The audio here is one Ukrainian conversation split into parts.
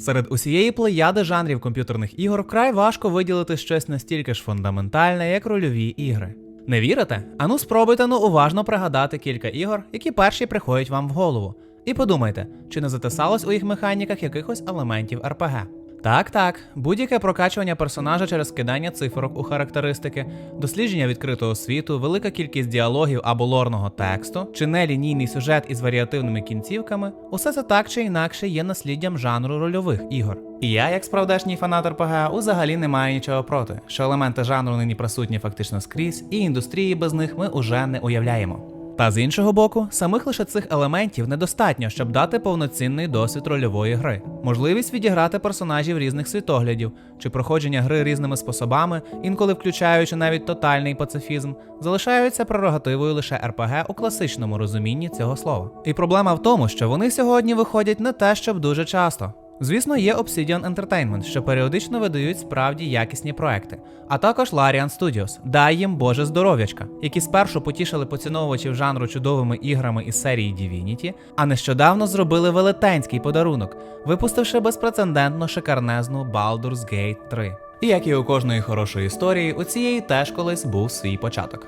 Серед усієї плеяди жанрів комп'ютерних ігор вкрай важко виділити щось настільки ж фундаментальне, як рольові ігри. Не вірите? Ану спробуйте ну уважно пригадати кілька ігор, які перші приходять вам в голову. І подумайте, чи не затисалось у їх механіках якихось елементів РПГ. Так, так, будь-яке прокачування персонажа через скидання цифрок у характеристики, дослідження відкритого світу, велика кількість діалогів або лорного тексту, чи нелінійний сюжет із варіативними кінцівками, усе це так чи інакше є насліддям жанру рольових ігор. І я, як справдешній фанат РПГ, взагалі не маю нічого проти, що елементи жанру нині присутні фактично скрізь, і індустрії без них ми уже не уявляємо. Та з іншого боку, самих лише цих елементів недостатньо, щоб дати повноцінний досвід рольової гри, можливість відіграти персонажів різних світоглядів чи проходження гри різними способами, інколи включаючи навіть тотальний пацифізм, залишаються прерогативою лише РПГ у класичному розумінні цього слова. І проблема в тому, що вони сьогодні виходять не те, щоб дуже часто. Звісно, є Obsidian Entertainment, що періодично видають справді якісні проекти, а також Larian Studios, дай їм Боже здоров'ячка, які спершу потішили поціновувачів жанру чудовими іграми із серії Divinity, а нещодавно зробили велетенський подарунок, випустивши безпрецедентно шикарнезну Baldur's Gate 3. І як і у кожної хорошої історії, у цієї теж колись був свій початок.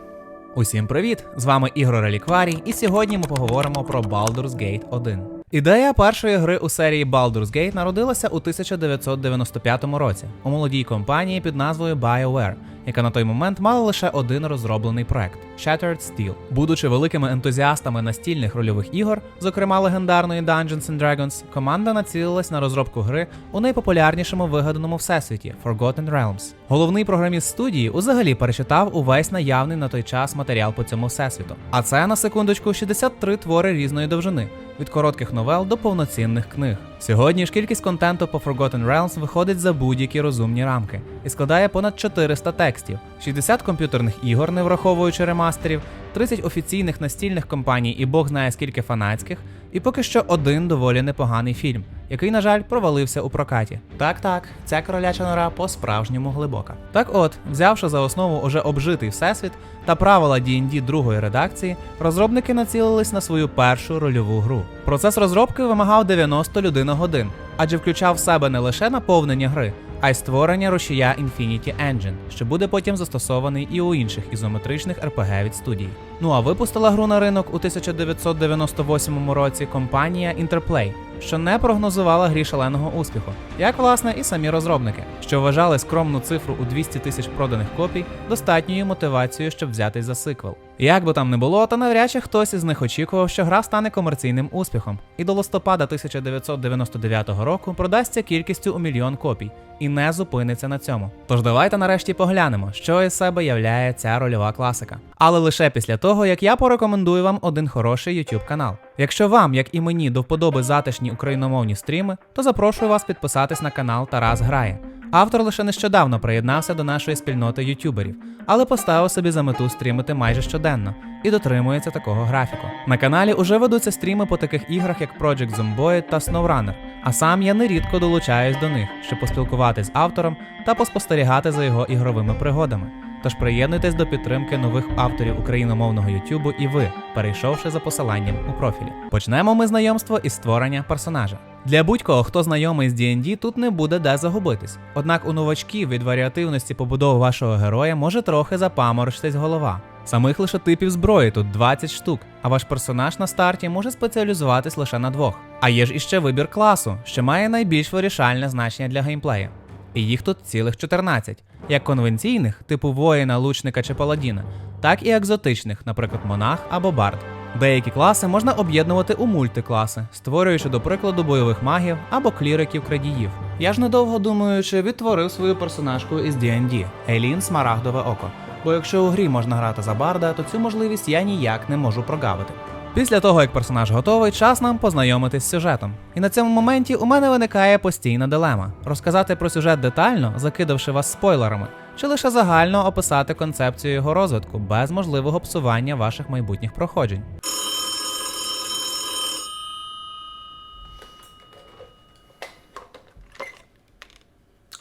Усім привіт! З вами Ігор Релікварій, і сьогодні ми поговоримо про Baldur's Gate 1. Ідея першої гри у серії Baldur's Gate народилася у 1995 році у молодій компанії під назвою BioWare, яка на той момент мала лише один розроблений проект Shattered Steel. Будучи великими ентузіастами настільних рольових ігор, зокрема легендарної Dungeons and Dragons, команда націлилась на розробку гри у найпопулярнішому вигаданому всесвіті Forgotten Realms. Головний програміст студії узагалі перечитав увесь наявний на той час матеріал по цьому всесвіту. А це на секундочку 63 твори різної довжини. Від коротких новел до повноцінних книг. Сьогодні ж кількість контенту по Forgotten Realms виходить за будь-які розумні рамки і складає понад 400 текстів, 60 комп'ютерних ігор, не враховуючи ремастерів, 30 офіційних настільних компаній і Бог знає скільки фанатських, і поки що один доволі непоганий фільм, який, на жаль, провалився у прокаті. Так, так, ця короляча нора по-справжньому глибока. Так от, взявши за основу уже обжитий всесвіт та правила D&D другої редакції, розробники націлились на свою першу рольову гру. Процес розробки вимагав 90 людиногодин, адже включав в себе не лише наповнення гри, а й створення рушія Infinity Engine, що буде потім застосований і у інших ізометричних RPG від студії. Ну а випустила гру на ринок у 1998 році компанія Interplay, що не прогнозувала грі шаленого успіху, як власне і самі розробники, що вважали скромну цифру у 200 тисяч проданих копій достатньою мотивацією, щоб взятись за сиквел. Як би там не було, та навряд чи хтось із них очікував, що гра стане комерційним успіхом, і до листопада 1999 року продасться кількістю у мільйон копій і не зупиниться на цьому. Тож давайте нарешті поглянемо, що із себе являє ця рольова класика. Але лише після того, як я порекомендую вам один хороший YouTube канал. Якщо вам, як і мені, до вподоби затишні україномовні стріми, то запрошую вас підписатись на канал Тарас Грає. Автор лише нещодавно приєднався до нашої спільноти ютюберів, але поставив собі за мету стрімити майже щоденно і дотримується такого графіку. На каналі уже ведуться стріми по таких іграх, як Project Zomboid та SnowRunner, а сам я нерідко долучаюсь до них, щоб поспілкуватись з автором та поспостерігати за його ігровими пригодами. Тож приєднуйтесь до підтримки нових авторів україномовного Ютубу і ви, перейшовши за посиланням у профілі. Почнемо ми знайомство із створення персонажа. Для будь-кого, хто знайомий з D&D, тут не буде де загубитись. Однак у новачків від варіативності побудови вашого героя може трохи запаморочитись голова. Самих лише типів зброї тут 20 штук, а ваш персонаж на старті може спеціалізуватись лише на двох. А є ж іще вибір класу, що має найбільш вирішальне значення для геймплею. І їх тут цілих 14, як конвенційних, типу воїна, лучника чи паладіна, так і екзотичних, наприклад, монах або бард. Деякі класи можна об'єднувати у мультикласи, створюючи, до прикладу, бойових магів або кліриків-крадіїв. Я ж недовго думаючи, відтворив свою персонажку із D&D – Елін Смарагдове Око. Бо якщо у грі можна грати за барда, то цю можливість я ніяк не можу прогавити. Після того, як персонаж готовий, час нам познайомитись з сюжетом. І на цьому моменті у мене виникає постійна дилема: розказати про сюжет детально, закидавши вас спойлерами, чи лише загально описати концепцію його розвитку без можливого псування ваших майбутніх проходжень.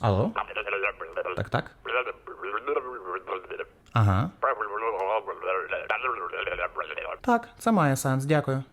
Алло? Так, так. Ага. Так, це має сенс, дякую.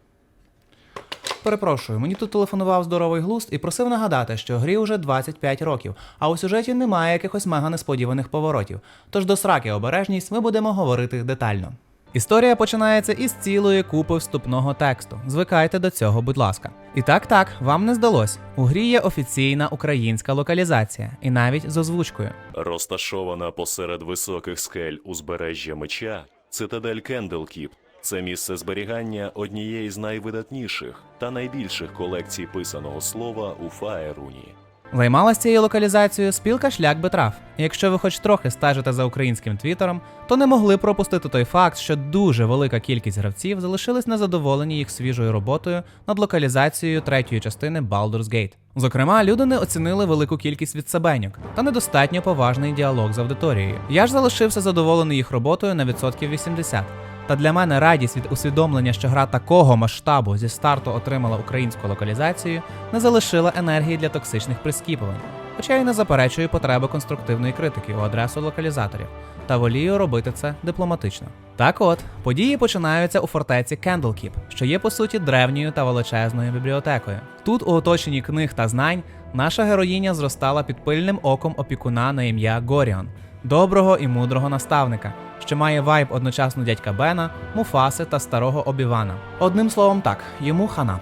Перепрошую, мені тут телефонував здоровий глуст і просив нагадати, що грі вже 25 років, а у сюжеті немає якихось мега несподіваних поворотів. Тож до сраки обережність ми будемо говорити детально. Історія починається із цілої купи вступного тексту. Звикайте до цього, будь ласка. І так, так, вам не здалось. У грі є офіційна українська локалізація, і навіть з озвучкою. Розташована посеред високих скель узбережжя меча, цитадель Кенделкіп це місце зберігання однієї з найвидатніших та найбільших колекцій писаного слова у Фаеруні. Займалась цією локалізацією спілка Шлях Бетрав. Якщо ви хоч трохи стежите за українським твіттером, то не могли пропустити той факт, що дуже велика кількість гравців залишились незадоволені їх свіжою роботою над локалізацією третьої частини Baldur's Gate. Зокрема, люди не оцінили велику кількість відсебеньок та недостатньо поважний діалог з аудиторією. Я ж залишився задоволений їх роботою на відсотків 80. Та для мене радість від усвідомлення, що гра такого масштабу зі старту отримала українську локалізацію, не залишила енергії для токсичних прискіпувань. Хоча й не заперечую потреби конструктивної критики у адресу локалізаторів, та волію робити це дипломатично. Так от, події починаються у фортеці Кендлкіп, що є по суті древньою та величезною бібліотекою. Тут, у оточенні книг та знань, наша героїня зростала під пильним оком опікуна на ім'я Горіон, доброго і мудрого наставника, що має вайб одночасно дядька Бена, Муфаси та старого Обівана. Одним словом, так, йому хана.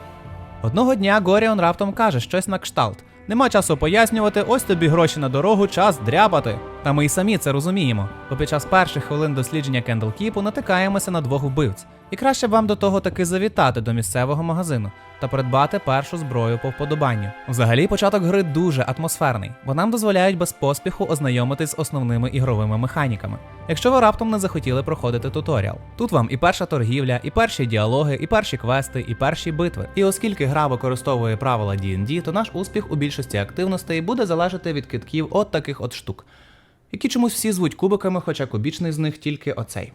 Одного дня Горіон раптом каже щось на кшталт. Нема часу пояснювати, ось тобі гроші на дорогу, час дряпати. Та ми й самі це розуміємо, бо під час перших хвилин дослідження Кендлкіпу натикаємося на двох вбивць. І краще б вам до того таки завітати до місцевого магазину та придбати першу зброю по вподобанню. Взагалі, початок гри дуже атмосферний, бо нам дозволяють без поспіху ознайомитись з основними ігровими механіками. Якщо ви раптом не захотіли проходити туторіал, тут вам і перша торгівля, і перші діалоги, і перші квести, і перші битви. І оскільки гра використовує правила D&D, то наш успіх у більшості активностей буде залежати від китків от таких от штук, які чомусь всі звуть кубиками, хоча кубічний з них тільки оцей.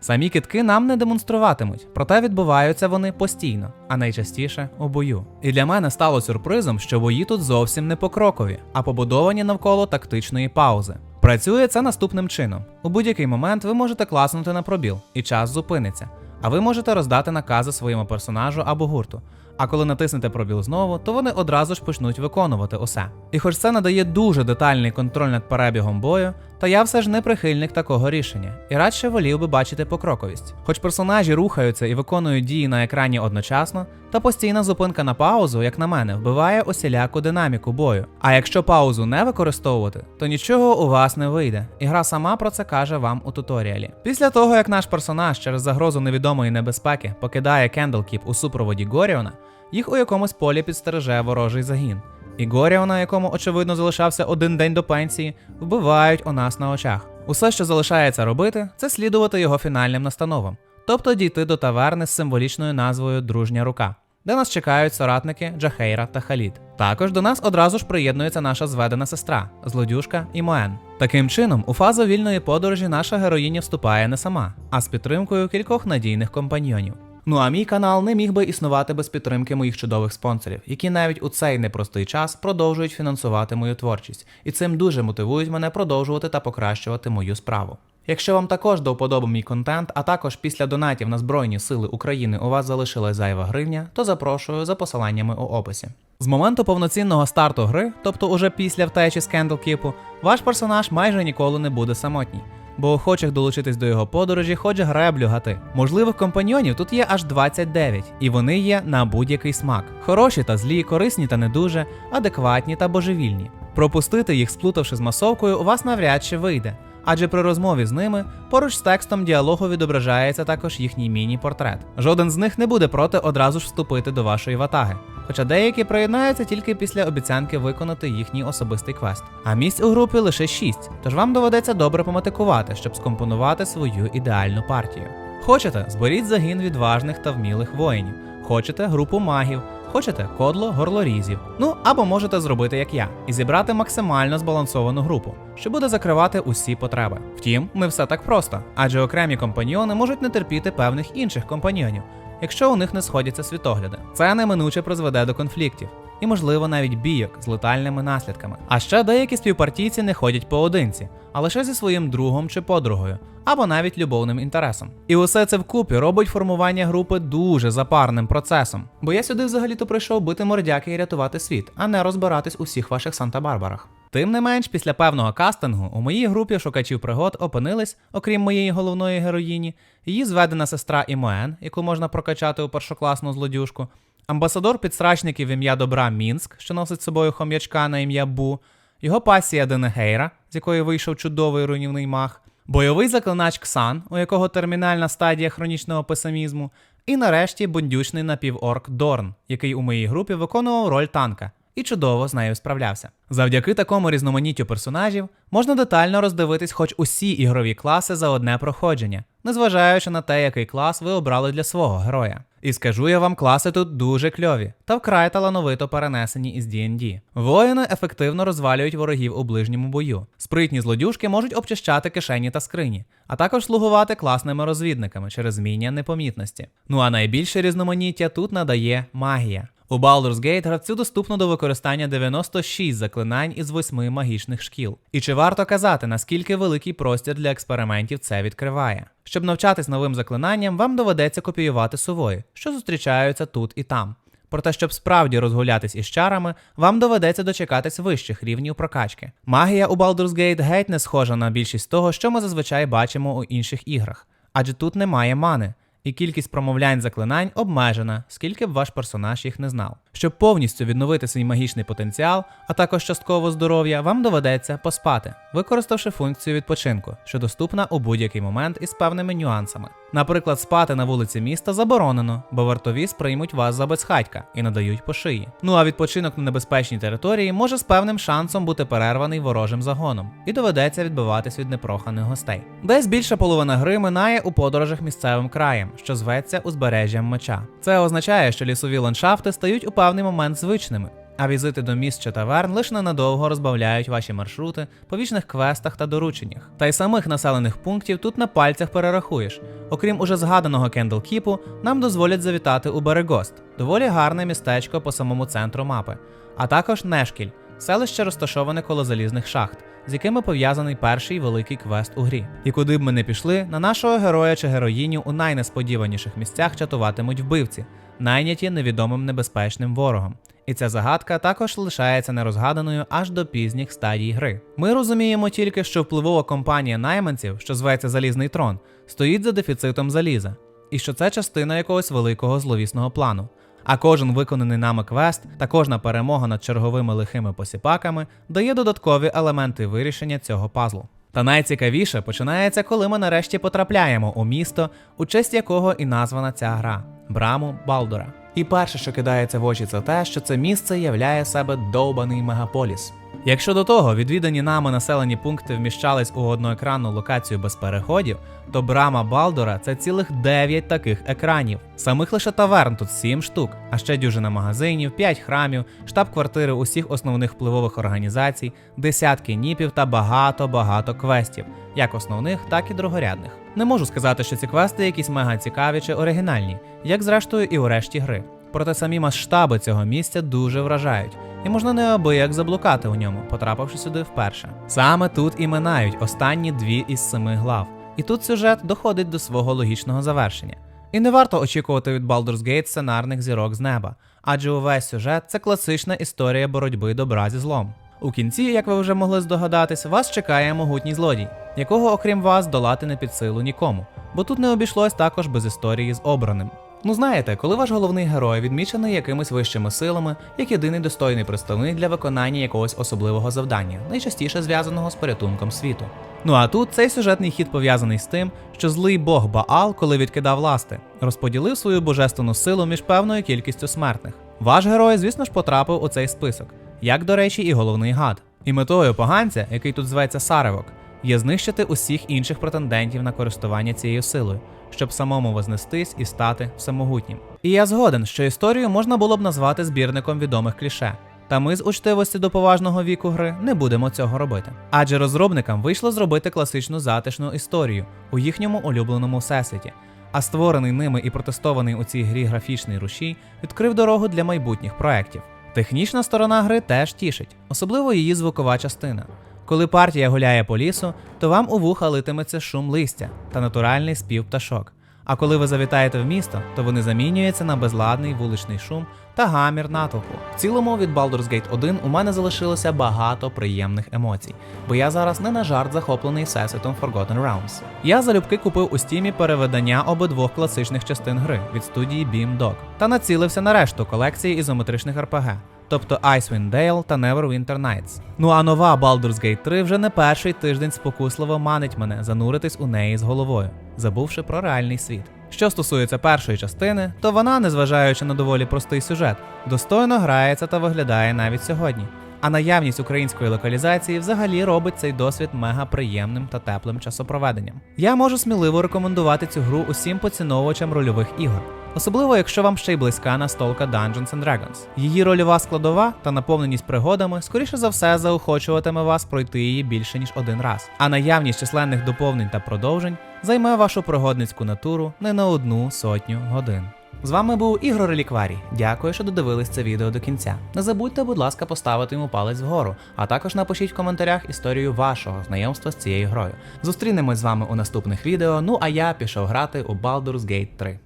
Самі китки нам не демонструватимуть, проте відбуваються вони постійно, а найчастіше у бою. І для мене стало сюрпризом, що бої тут зовсім не покрокові, а побудовані навколо тактичної паузи. Працює це наступним чином: у будь-який момент ви можете класнути на пробіл, і час зупиниться. А ви можете роздати накази своєму персонажу або гурту. А коли натиснете пробіл знову, то вони одразу ж почнуть виконувати усе. І хоч це надає дуже детальний контроль над перебігом бою, то я все ж не прихильник такого рішення і радше волів би бачити покроковість. Хоч персонажі рухаються і виконують дії на екрані одночасно, то постійна зупинка на паузу, як на мене, вбиває усіляку динаміку бою. А якщо паузу не використовувати, то нічого у вас не вийде, і гра сама про це каже вам у туторіалі. Після того, як наш персонаж через загрозу невідомої небезпеки покидає Кендлкіп у супроводі Горіона, їх у якомусь полі підстереже ворожий загін. І Горіона, якому очевидно залишався один день до пенсії, вбивають у нас на очах. Усе, що залишається робити, це слідувати його фінальним настановам, тобто дійти до таверни з символічною назвою Дружня рука, де нас чекають соратники Джахейра та Халід. Також до нас одразу ж приєднується наша зведена сестра, злодюжка і Моен. Таким чином, у фазу вільної подорожі наша героїня вступає не сама, а з підтримкою кількох надійних компаньйонів. Ну а мій канал не міг би існувати без підтримки моїх чудових спонсорів, які навіть у цей непростий час продовжують фінансувати мою творчість, і цим дуже мотивують мене продовжувати та покращувати мою справу. Якщо вам також до вподоби мій контент, а також після донатів на Збройні Сили України у вас залишилась зайва гривня, то запрошую за посиланнями у описі. З моменту повноцінного старту гри, тобто уже після втечі з Кендлкіпу, ваш персонаж майже ніколи не буде самотній бо охочих долучитись до його подорожі хоче греблю гати. Можливих компаньйонів тут є аж 29, і вони є на будь-який смак: хороші та злі, корисні та не дуже, адекватні та божевільні. Пропустити їх, сплутавши з масовкою, у вас навряд чи вийде. Адже при розмові з ними поруч з текстом діалогу відображається також їхній міні-портрет. Жоден з них не буде проти одразу ж вступити до вашої ватаги. Хоча деякі приєднаються тільки після обіцянки виконати їхній особистий квест. А місць у групі лише 6, тож вам доведеться добре поматикувати, щоб скомпонувати свою ідеальну партію. Хочете, зберіть загін відважних та вмілих воїнів. Хочете групу магів, хочете кодло горлорізів. Ну або можете зробити як я і зібрати максимально збалансовану групу, що буде закривати усі потреби. Втім, не все так просто, адже окремі компаньйони можуть не терпіти певних інших компаньйонів. Якщо у них не сходяться світогляди, це неминуче призведе до конфліктів. І, можливо, навіть бійок з летальними наслідками. А ще деякі співпартійці не ходять поодинці, а лише зі своїм другом чи подругою, або навіть любовним інтересом. І усе це вкупі робить формування групи дуже запарним процесом. Бо я сюди взагалі-то прийшов бити мордяки і рятувати світ, а не розбиратись у всіх ваших Санта-Барбарах. Тим не менш, після певного кастингу у моїй групі шукачів пригод опинились, окрім моєї головної героїні, її зведена сестра Імоен, яку можна прокачати у першокласну злодюжку, амбасадор підсрачників ім'я Добра Мінськ, що носить собою хом'ячка на ім'я Бу, його пасія Денегейра, з якої вийшов чудовий руйнівний мах, бойовий заклинач Ксан, у якого термінальна стадія хронічного песимізму, і нарешті бундючний напіворк Дорн, який у моїй групі виконував роль танка і чудово з нею справлявся. Завдяки такому різноманіттю персонажів можна детально роздивитись хоч усі ігрові класи за одне проходження, незважаючи на те, який клас ви обрали для свого героя. І скажу я вам, класи тут дуже кльові та вкрай талановито перенесені із D&D. Воїни ефективно розвалюють ворогів у ближньому бою. Спритні злодюжки можуть обчищати кишені та скрині, а також слугувати класними розвідниками через зміння непомітності. Ну а найбільше різноманіття тут надає магія. У Baldur's Gate гравцю доступно до використання 96 заклинань із 8 магічних шкіл. І чи варто казати, наскільки великий простір для експериментів це відкриває? Щоб навчатись новим заклинанням, вам доведеться копіювати сувої, що зустрічаються тут і там. Проте, щоб справді розгулятись із чарами, вам доведеться дочекатись вищих рівнів прокачки. Магія у Baldur's Gate геть не схожа на більшість того, що ми зазвичай бачимо у інших іграх, адже тут немає мани, і кількість промовлянь заклинань обмежена, скільки б ваш персонаж їх не знав. Щоб повністю відновити свій магічний потенціал, а також частково здоров'я, вам доведеться поспати, використавши функцію відпочинку, що доступна у будь-який момент із певними нюансами. Наприклад, спати на вулиці міста заборонено, бо вартові сприймуть вас за безхатька і надають по шиї. Ну а відпочинок на небезпечній території може з певним шансом бути перерваний ворожим загоном, і доведеться відбиватись від непроханих гостей. Десь більша половина гри минає у подорожах місцевим краєм, що зветься узбережжям меча. Це означає, що лісові ландшафти стають у певний момент звичними. А візити до міст чи таверн лише ненадовго розбавляють ваші маршрути по вічних квестах та дорученнях. Та й самих населених пунктів тут на пальцях перерахуєш. Окрім уже згаданого Кендлкіпу, нам дозволять завітати у Берегост, доволі гарне містечко по самому центру мапи, а також Нешкіль, селище розташоване коло залізних шахт, з якими пов'язаний перший великий квест у грі. І куди б ми не пішли, на нашого героя чи героїню у найнесподіваніших місцях чатуватимуть вбивці, найняті невідомим небезпечним ворогом. І ця загадка також лишається нерозгаданою аж до пізніх стадій гри. Ми розуміємо тільки, що впливова компанія найманців, що зветься Залізний трон, стоїть за дефіцитом заліза, і що це частина якогось великого зловісного плану. А кожен виконаний нами квест та кожна перемога над черговими лихими посіпаками дає додаткові елементи вирішення цього пазлу. Та найцікавіше починається, коли ми нарешті потрапляємо у місто, у честь якого і названа ця гра браму Балдора. І перше, що кидається в очі, це те, що це місце являє себе довбаний мегаполіс. Якщо до того відвідані нами населені пункти вміщались у одноекранну локацію без переходів, то брама Балдора це цілих 9 таких екранів. Самих лише таверн тут 7 штук, а ще дюжина магазинів, 5 храмів, штаб-квартири усіх основних впливових організацій, десятки ніпів та багато-багато квестів, як основних, так і другорядних. Не можу сказати, що ці квести якісь мега цікаві чи оригінальні, як зрештою і у решті гри. Проте самі масштаби цього місця дуже вражають, і можна неабияк заблукати у ньому, потрапивши сюди вперше. Саме тут і минають останні дві із семи глав. І тут сюжет доходить до свого логічного завершення. І не варто очікувати від Baldur's Gate сценарних зірок з неба, адже увесь сюжет це класична історія боротьби добра зі злом. У кінці, як ви вже могли здогадатись, вас чекає могутній злодій, якого, окрім вас, долати не під силу нікому, бо тут не обійшлось також без історії з обраним. Ну знаєте, коли ваш головний герой відмічений якимись вищими силами, як єдиний достойний представник для виконання якогось особливого завдання, найчастіше зв'язаного з порятунком світу. Ну а тут цей сюжетний хід пов'язаний з тим, що злий бог Баал, коли відкидав ласти, розподілив свою божественну силу між певною кількістю смертних. Ваш герой, звісно ж, потрапив у цей список, як, до речі, і головний гад. І метою поганця, який тут зветься Саревок, є знищити усіх інших претендентів на користування цією силою, щоб самому вознестись і стати всемогутнім. І я згоден, що історію можна було б назвати збірником відомих кліше. Та ми з учтивості до поважного віку гри не будемо цього робити. Адже розробникам вийшло зробити класичну затишну історію у їхньому улюбленому всесвіті, а створений ними і протестований у цій грі графічний рушій відкрив дорогу для майбутніх проєктів. Технічна сторона гри теж тішить, особливо її звукова частина. Коли партія гуляє по лісу, то вам у вуха литиметься шум листя та натуральний спів пташок. А коли ви завітаєте в місто, то вони замінюються на безладний вуличний шум та гамір натовпу. В цілому від Baldur's Gate 1 у мене залишилося багато приємних емоцій, бо я зараз не на жарт захоплений всесвітом Forgotten Realms. Я залюбки купив у стімі переведення обидвох класичних частин гри від студії Beam Dog та націлився на решту колекції ізометричних RPG. Тобто Icewind Dale та Neverwinter Nights. Ну а нова Baldur's Gate 3 вже не перший тиждень спокусливо манить мене зануритись у неї з головою, забувши про реальний світ. Що стосується першої частини, то вона, незважаючи на доволі простий сюжет, достойно грається та виглядає навіть сьогодні. А наявність української локалізації взагалі робить цей досвід мега приємним та теплим часопроведенням. Я можу сміливо рекомендувати цю гру усім поціновувачам рольових ігор. Особливо, якщо вам ще й близька настолка Dungeons and Dragons. Її рольова складова та наповненість пригодами, скоріше за все, заохочуватиме вас пройти її більше ніж один раз. А наявність численних доповнень та продовжень займе вашу пригодницьку натуру не на одну сотню годин. З вами був Ігор Релікварій. Дякую, що додивились це відео до кінця. Не забудьте, будь ласка, поставити йому палець вгору, а також напишіть в коментарях історію вашого знайомства з цією грою. Зустрінемось з вами у наступних відео. Ну а я пішов грати у Baldur's Gate 3.